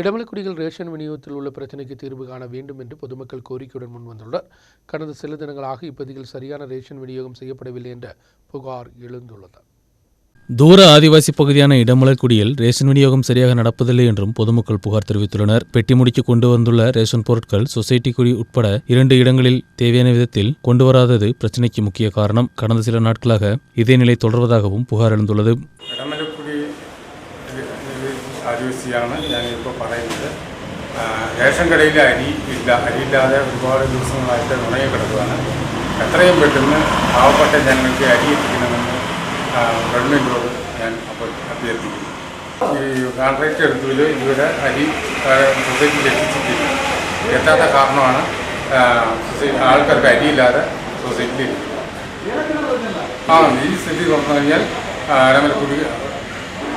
இடமலக்குடியில் ration விநியோகத்தில் உள்ள பிரச்சினைக்கு தீர்வு காண வேண்டும் என்று பொதுமக்கள் கோரிக்கையுடன் முன்வந்துள்ளனர் கடந்த சில தினங்களாக இப்பகுதியில் சரியான ரேஷன் விநியோகம் செய்யப்படவில்லை என்ற புகார் எழுந்துள்ளது. தூர ஆதிவாசி பகுதியான இடமலக்குடியில் ரேஷன் விநியோகம் சரியாக நடப்பதில்லை என்றும் பொதுமக்கள் புகார் தெரிவித்துள்ளனர். பெட்டி முடிக்கு கொண்டு வந்துள்ள ரேஷன் பொருட்கள் சொசைட்டி குடி உட்பட இரண்டு இடங்களில் தேவையான விதத்தில் கொண்டு வராதது பிரச்சினைக்கு முக்கிய காரணம். கடந்த சில நாட்களாக இதே நிலை தொடர்வதாகவும் புகார் எழுந்துள்ளது. ആദിവാസിയാണ് ഞാനിപ്പോൾ പറയുന്നത്. റേഷൻ കടയിൽ അരി ഇല്ല. അരിയില്ലാതെ ഒരുപാട് ദിവസങ്ങളായിട്ട് നുണയെ കിടക്കുകയാണ് എത്രയും പെട്ടെന്ന് പാവപ്പെട്ട ജനങ്ങൾക്ക് അരി എത്തിക്കണമെന്ന് ഗവൺമെന്റിനോട് ഞാൻ അപ്പോൾ അഭ്യർത്ഥിക്കുന്നു. ഈ കോൺട്രാക്ട് എടുത്തതിൽ ഇതുവരെ അരി സൊസൈറ്റിയിൽ എത്തിച്ചിട്ടില്ല എത്താത്ത കാരണമാണ് സൊസൈറ്റി സൊസൈ- ആൾക്കാർക്ക് അരിയില്ലാതെ സൊസൈറ്റിയിൽ ആ ഈ സ്ഥിതി തുറന്നു കഴിഞ്ഞാൽ ആ,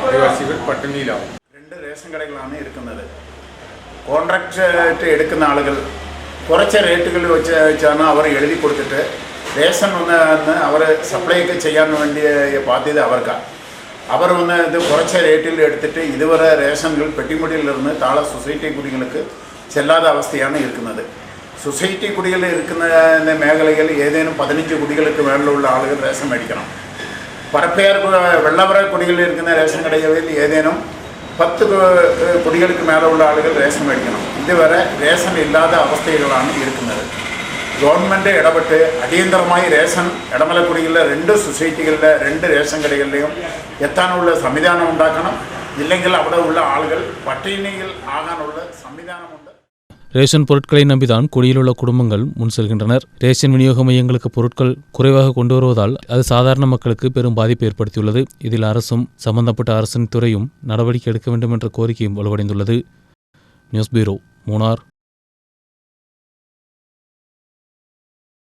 ആദിവാസികൾ പട്ടിണിയിലാവും. റേഷൻ കടകളാണ് എടുക്കുന്നത് കോൺട്രാക്റ്റ് എടുക്കുന്ന ആളുകൾ കുറച്ച് റേറ്റുകൾ വെച്ച് വെച്ചാണ് അവർ എഴുതി കൊടുത്തിട്ട് റേഷൻ ഒന്ന് ഒന്ന് അവർ സപ്ലൈ ഒക്കെ ചെയ്യാൻ വേണ്ടിയ ബാധ്യത അവർക്കാണ് അവർ ഒന്ന് ഇത് കുറച്ച് റേറ്റിൽ എടുത്തിട്ട് ഇതുവരെ റേഷനുകൾ പെട്ടിമുടിയിലിരുന്ന് താഴെ സൊസൈറ്റി കുടികൾക്ക് ചെല്ലാത്ത അവസ്ഥയാണ് ഇരിക്കുന്നത് സൊസൈറ്റി കുടികൾ ഇരിക്കുന്ന മേഖലയിൽ ഏതേനും പതിനഞ്ച് കുടികൾക്ക് മേളിലുള്ള ആളുകൾ റേഷൻ മേടിക്കണം പരപ്പേർ വെള്ളവറ കുടികളിൽ ഇരിക്കുന്ന റേഷൻ കടകളിൽ ഏതേനും പത്ത് കുടികൾക്ക് മേലുള്ള ആളുകൾ റേഷൻ മേടിക്കണം. ഇതുവരെ റേഷൻ ഇല്ലാത്ത അവസ്ഥയിലാണ് ഇരിക്കുന്നത്. ഗവൺമെന്റ് ഇടപെട്ട് അടിയന്തരമായി റേഷൻ ഇടമലക്കുടിയിലെ രണ്ട് സൊസൈറ്റികളിലെ രണ്ട് റേഷൻ കടകളിലെയും എത്താനുള്ള സംവിധാനം ഉണ്ടാക്കണം. ഇല്ലെങ്കിൽ അവിടെ ഉള്ള ആളുകൾ പട്ടിണിയിൽ ആകാനുള്ള സംവിധാനമുണ്ട്. ரேஷன் பொருட்களை நம்பிதான் குடியிலுள்ள குடும்பங்கள் முன் செல்கின்றனர். ரேஷன் விநியோக மையங்களுக்கு பொருட்கள் குறைவாக கொண்டு வருவதால் அது சாதாரண மக்களுக்கு பெரும் பாதிப்பு ஏற்படுத்தியுள்ளது. இதில் அரசும் சம்பந்தப்பட்ட அரசின் துறையும் நடவடிக்கை எடுக்க வேண்டும் என்ற கோரிக்கையும் வலுவடைந்துள்ளது. நியூஸ் பீரோ மூனார்